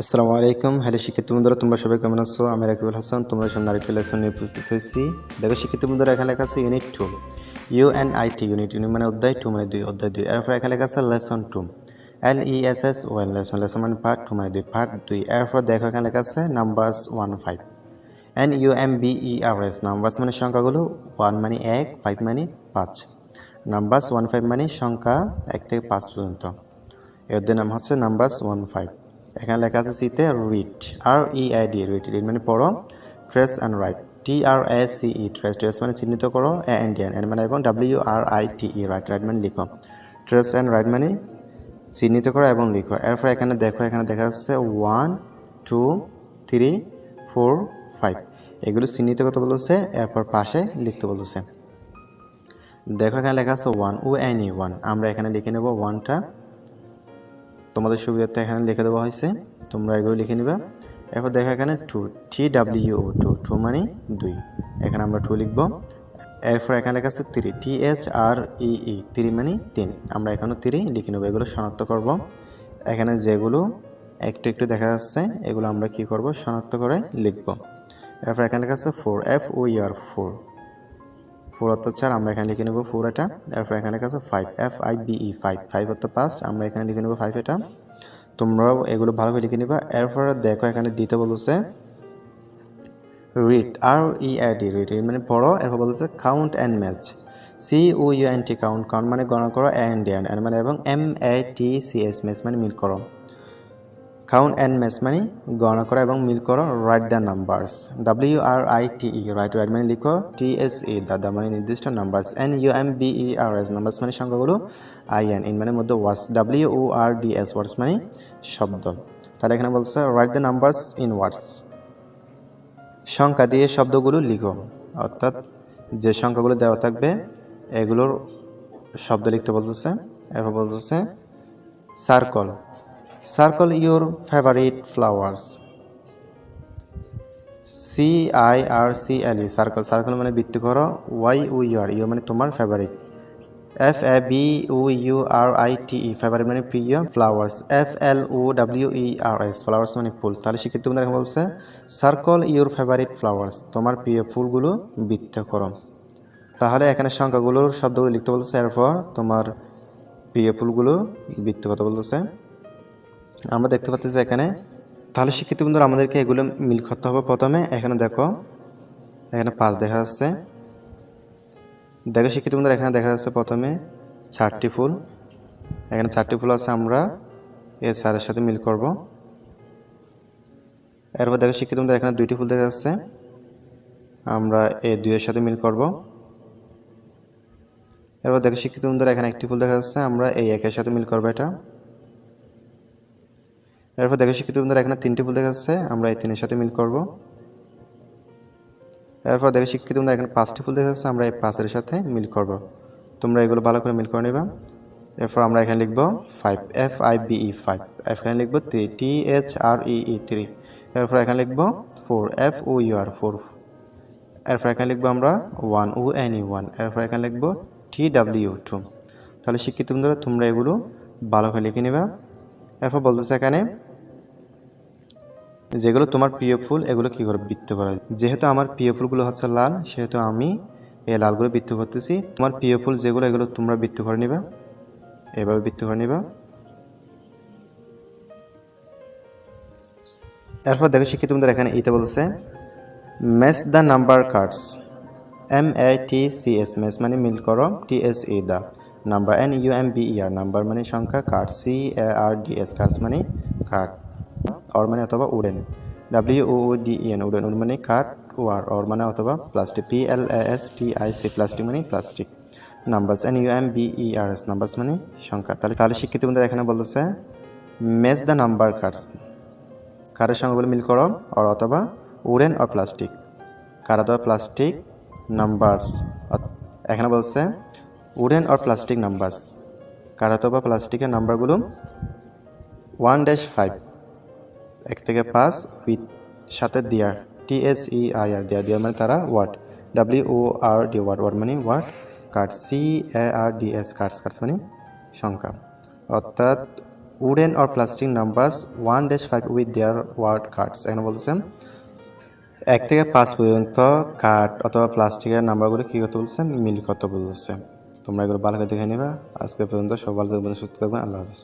আসসালামু আলাইকুম। হ্যালো শিক্ষিত বন্ধুরা, তোমরা সবাই কেমন আছো? আমি রাকিবুল হাসান, তোমরা সামনে আরেকটি লেসন নিয়ে উপস্থিত হয়েছি। দেখো শিক্ষিত বন্ধুরা, এখানে লেখা আছে unit two U N I T unit unit মানে অধ্যায় টু মানে দুই, অধ্যায় দুই। এরপর এখানে লেখা আছে lesson two L E S S well lesson lesson মানে পার্ট টু মানে দুই পার্ট দুই। এরপর দেখো এখানে লেখা আছে numbers one five N U M B E R S numbers মানে সংখ্যাগুলো ওয়ান মানে এক ফাইভ মানে পাঁচ। নাম্বারস ওয়ান ফাইভ মানে সংখ্যা এক থেকে পাঁচ পর্যন্ত। এর নাম হচ্ছে নাম্বারস ওয়ান ফাইভ এখানে লেখা আছে সিতে read R E I D read read মানে পড়ো trace and write T R A C E trace trace মানে চিহ্নিত করো এ এন ডি এন মানে এবং W R I T E write write মানে লিখো ট্রেস অ্যান্ড রাইট মানে চিহ্নিত করো এবং লিখো, এরপর এখানে দেখো, এখানে দেখা যাচ্ছে one two three four five এগুলো চিহ্নিত করতে বলেছে, এরপর পাশে লিখতে বলেছে, দেখো এখানে লেখা আছে one O N E one আমরা এখানে লিখে নেব ওয়ানটা তোমাদের সুবিধার্থে এখানে লিখে দেওয়া হয়েছে। তোমরা এগুলো লিখে নিবা। এরপর দেখো এখানে two T W two two মানে দুই। এখানে আমরা টু লিখব। এরপর এখানে লেখা আছে three T H R E E three মানে তিন। আমরা এখানে থ্রি লিখে নেব। এগুলো শনাক্ত করব। এখানে যেগুলো একটু একটু দেখা যাচ্ছে, এগুলো আমরা কি করব? শনাক্ত করে লিখব। এরপর এখানে লেখা আছে four F O year four four অর্থ চার, আমরা এখানে লিখে নেব ফোর এটা এরপর এখানে আছে five F I V E five five অর্থ পাঁচ আমরা এখানে লিখে নেব ফাইভ এটা। তোমরাও এগুলো ভালো করে লিখে নিবা। এরপর দেখো এখানে দিতে বলছে read R E I D read মানে পড়ো। এরপর বলছে count and match C O U N T count count মানে গণনা করো এন ডি এন মানে এবং M A T C S match মানে মিল করো। কাউন্ট অ্যান্ড ম্যাচ মানে গণনা করো এবং মিল করো write the numbers W R I T E write write মানে লিখো টি এস ই দাদা মানে নির্দিষ্ট numbers N U M B E R S numbers মানে সংখ্যাগুলো আই এন ইন মানে মধ্যে words W O R D S words মানে শব্দ। তাহলে এখানে বলছে write the numbers in words সংখ্যা দিয়ে শব্দগুলো লিখো। অর্থাৎ যে সংখ্যাগুলো দেওয়া থাকবে, এগুলোর শব্দ লিখতে বলতেছে, এরপর বলতেছে circle circle your favourite flowers C I R C L E circle circle মানে বৃত্ত করো ওয়াই ইউ আর ইউ মানে তোমার favourite F A B O U R I T E favourite মানে প্রিয় flowers F L O W E R S flowers মানে ফুল। তাহলে বন্ধুরা এখন বলছে সার্কল ইউর ফেভারিট ফ্লাওয়ার্স তোমার প্রিয় ফুলগুলো বৃত্ত করো। তাহলে এখানে সংখ্যাগুলোর শব্দগুলো লিখতে বলতেছে, এরপর তোমার প্রিয় ফুলগুলো বৃত্ত করতে বলতেছে। আমরা দেখতে পাচ্ছি এখানে, তাহলে শিক্ষিত বন্ধুরা, আমাদেরকে এগুলো মিল করতে হবে প্রথমে। এখানে দেখো, এখানে পাঁচ দেখা যাচ্ছে। দেখো শিক্ষিত বন্ধুরা, এখানে দেখা যাচ্ছে প্রথমে চারটি ফুল। এখানে চারটি ফুল আছে, আমরা এ চারের সাথে মিল করব। এরপর দেখো শিক্ষিত বন্ধুরা, এখানে দুইটি ফুল দেখা যাচ্ছে। আমরা এ দুইয়ের সাথে মিল করব। এরপর দেখো শিক্ষিত বন্ধুরা, এখানে একটি ফুল দেখা যাচ্ছে, আমরা এই একের সাথে মিল করব এটা। এরপর দেখো শিক্ষিত বন্ধুরা, এখানে তিনটি ফুল দেখা যাচ্ছে। আমরা এই তিনের সাথে মিল করব। এরপর দেখো শিক্ষিত বন্ধুরা, এখানে পাঁচটি ফুল দেখা যাচ্ছে। আমরা এই পাঁচের সাথে মিল করব। তোমরা এগুলো ভালো করে মিল করে নেবা। এরপর আমরা এখানে লিখব five F I B E five এখানে লিখব three T H R E E three এরপর এখানে লিখব four F O U R four এরপর এখানে লিখব আমরা one O N E one এরপর এখানে লিখব টি ডাব্লিউ টু তাহলে শিক্ষিত বন্ধুরা, তোমরা এগুলো ভালো করে লিখে নেবা। এরপর বলতেছে এখানে যেগুলো তোমার প্রিয় ফুল, এগুলো কী করে বৃত্ত করা যেহেতু আমার প্রিয় ফুলগুলো হচ্ছে লাল, সেহেতু আমি এই লালগুলো বৃত্ত করতেছি। তোমার প্রিয় ফুল যেগুলো, এগুলো তোমরা বৃত্ত করে নিবা। এভাবে বৃত্ত করে নিবা। এরপর দেখো শিক্ষিত বন্ধুরা এখানে ইতে বলছে match the number cards M A T C S match মানে মিল করো। T S E the number N U M B E R number মানে সংখ্যা card C A R D S cards মানে কার্ড অর মানে অথবা wooden W O D N wooden wood মানে কাঠ ওয়ার অর মানে অথবা plastic P L S T I C plastic মানে plastic numbers N U M B E R S numbers মানে সংখ্যা। তাহলে তাহলে শিক্ষিত বন্ধুরা এখানে বলতেছে মেস দ্য নাম্বার কার্ডস কারের সংখ্যাগুলো মিল করো অর অথবা উডেন অর প্লাস্টিক কার অথবা প্লাস্টিক নাম্বারস এখানে বলছে, উডেন অর প্লাস্টিক নাম্বারস কার অথবা প্লাস্টিকের নাম্বারগুলো ওয়ান ড্যাশ ফাইভ এক থেকে পাঁচ উইথ সাথে দিয়ার টি S E I R there their মানে তারা word W O R D word word মানে word, card C A R D S cards cards মানে সংখ্যা। অর্থাৎ, wooden or plastic numbers one dash five with their word cards, এখানে বলতেছেন। এক থেকে পাঁচ পর্যন্ত কাঠ অথবা প্লাস্টিকের নাম্বারগুলো কী করতে বলছেন মিল করতে বলছে তোমরা এগুলো ভালো করে দেখে নিবা। আজকে পর্যন্ত সব ভালো থাকবেন, সুস্থ থাকবেন, আল্লাহ হাফিজ।